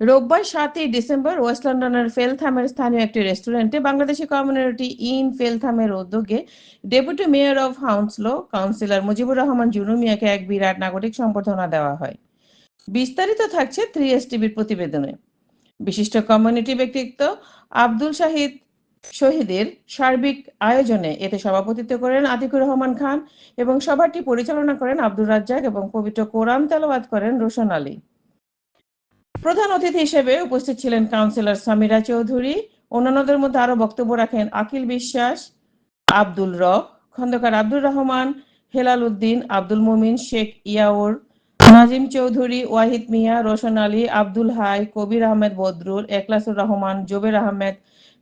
রোববার সাতই December West লন্ডনের ফেলথামের স্থানীয় একটি রেস্টুরেন্টে বাংলাদেশি কমিউনিটি ইন ফেলথামের উদ্যোগে deputy mayor of Hounslow councillor Mujibur Rahman জুনুমিয়াকে এক বিরাট নাগরিক সম্বর্ধনা দেওয়া হয়। বিস্তারিত থাকছে থ্রি এস টিভির প্রতিবেদনে। বিশিষ্ট কমিউনিটি ব্যক্তিত্ব আব্দুল শাহিদ শহীদের সার্বিক আয়োজনে এতে সভাপতিত্ব করেন আতিকুর রহমান খান এবং সভাটি পরিচালনা করেন আব্দুর রাজ্জাক এবং পবিত্র কোরআন তেলাওয়াত করেন রোশন আলী। প্রধান অতিথি হিসেবে উপস্থিত ছিলেন কাউন্সিলর সামিরা চৌধুরী। অন্যান্যদের মধ্যে আরও বক্তব্য রাখেন আকিল বিশ্বাস, আব্দুল রব খন্দকার আব্দুর রহমান, হেলাল উদ্দিন, আব্দুল মুমিন, শেখ ইয়াউর, নাজিম চৌধুরী, ওয়াহিদ মিয়া, রোশন আলী, আব্দুল হাই, কবির আহমেদ বদরুল একলাসুর রহমান, জুবের আহমেদ,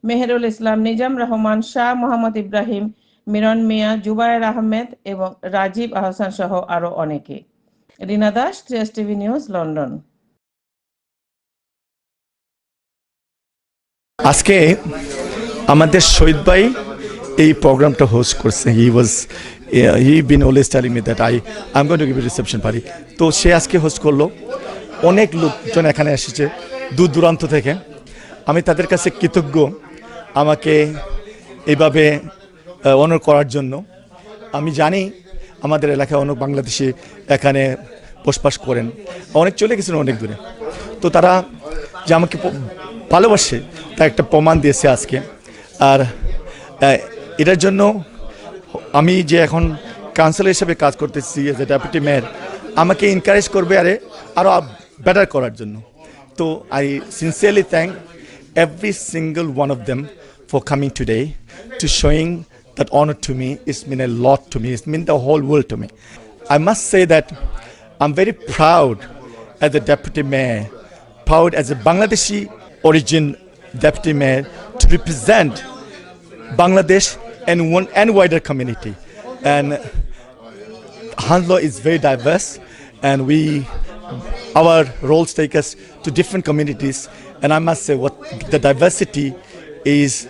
মেহেরুল ইসলাম, নিজাম রহমান, শাহ মোহাম্মদ ইব্রাহিম, মিরন মিয়া, জুবায়ের আহমেদ এবং রাজীব আহসান সহ আরও অনেকে। Rina Das TV news, London. আজকে আমাদের শহীদ ভাই এই প্রোগ্রামটা হোস্ট করছে। He was he been always telling me that I I am going to give reception party তো সে আজকে হোস্ট করল। অনেক লোকজন এখানে এসেছে দূর দূরান্ত থেকে। আমি তাদের কাছে কৃতজ্ঞ আমাকে এইভাবে অনর করার জন্য। আমি জানি আমাদের এলাকায় অনেক বাংলাদেশি এখানে বসবাস করেন। অনেক চলে গেছেন অনেক দূরে। তো তারা যে আমাকে ভালোবাসে, তার একটা প্রমাণ দিয়েছে আজকে। আর এটার জন্য আমি যে এখন কাউন্সিলর হিসেবে কাজ করতেছি যে ডেপুটি মেয়র আমাকে এনকারেজ করবে আরে আরও বেটার করার জন্য। তো I sincerely thank every single one of them for coming today to showing that honour to me is mean a lot to me is mean the whole world to me I must say that I am very proud as a deputy mayor proud as a Bangladeshi origin deputy mayor to represent Bangladesh and one and wider community. And Hanslo is very diverse, and we our roles take us to different communities. And I must say, what the diversity is,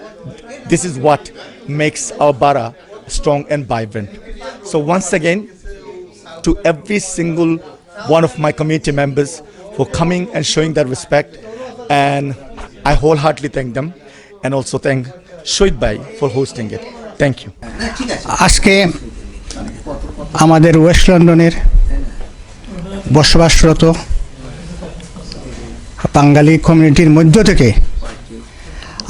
this is what makes our bara strong and vibrant. So once again, to every single one of my community members for coming and showing that respect, and I wholeheartedly thank them, and also thank Shoit Bhai for hosting it. Thank you. আজকে আমাদের West লন্ডনের বসবাসরত বাঙালি কমিউনিটির মধ্য থেকে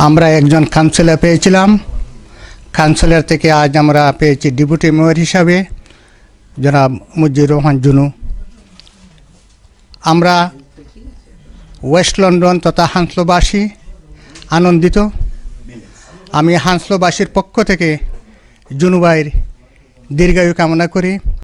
আমরা একজন councillor পেয়েছিলাম কাউন্সিলর থেকে আজ আমরা পেয়েছি ডেপুটি মেয়র হিসাবে জনাব মুজিবুর রহমান জুনু আমরা ওয়েস্ট লন্ডন তথা হাঁসলোবাসী আনন্দিত। আমি হাঁসলোবাসীর পক্ষ থেকে জুনুবাইয়ের দীর্ঘায়ু কামনা করি।